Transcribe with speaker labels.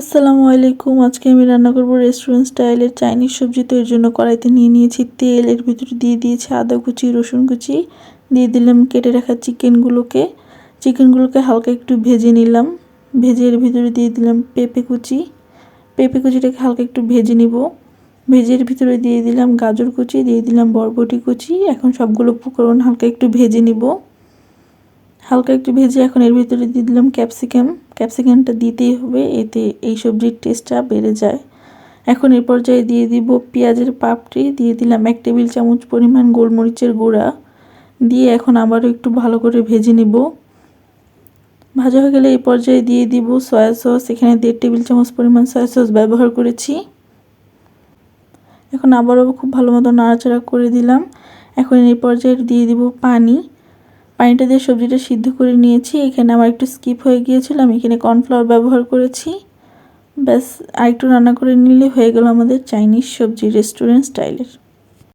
Speaker 1: আসসালামু আলাইকুম। আজকে আমি রান্না করব রেস্টুরেন্ট স্টাইলের চাইনিজ সবজি। তো এর জন্য কড়াইতে নিয়ে নিয়েছি তেল। এর ভিতরে দিয়ে দিয়েছি আদা কুচি, রসুন কুচি। দিয়ে দিলাম কেটে রাখা চিকেনগুলোকে। চিকেনগুলোকে হালকা একটু ভেজে নিলাম। ভেজে এর ভিতরে দিয়ে দিলাম পেঁপে কুচি। পেঁপে কুচিটাকে হালকা একটু ভেজে নিব। ভেজের ভিতরে দিয়ে দিলাম গাজর কুচি, দিয়ে দিলাম বরবটি কুচি। এখন সবগুলো উপকরণ হালকা একটু ভেজে নিব। হালকা একটু ভেজে এখন এর ভিতরে দিয়ে দিলাম ক্যাপসিকাম। ক্যাপসিকামটা দিতেই হবে, এতে এই সবজির টেস্টটা বেড়ে যায়। এখন এর পর্যায়ে দিয়ে দিব পেঁয়াজের পাপড়ি, দিয়ে দিলাম এক টেবিল চামচ পরিমাণ গোলমরিচের গুঁড়া। দিয়ে এখন আবারও একটু ভালো করে ভেজে নিব। ভাজা হয়ে গেলে এই পর্যায়ে দিয়ে দিব সয়া সস এখানে দেড় টেবিল চামচ পরিমাণ সয়া সস ব্যবহার করেছি। এখন আবারও খুব ভালো মতো নাড়াচাড়া করে দিলাম। এখন এই পর্যায়ে দিয়ে দিব পানি। পানিটা দিয়ে সবজিটা সিদ্ধ করে নিয়েছি। এখানে আমার একটু স্কিপ হয়ে গিয়েছিল, আমি এখানে কর্নফ্লাওয়ার ব্যবহার করেছি। ব্যাস, আরেকটু রান্না করে নিলে হয়ে গেল আমাদের চাইনিজ সবজি রেস্টুরেন্ট স্টাইলের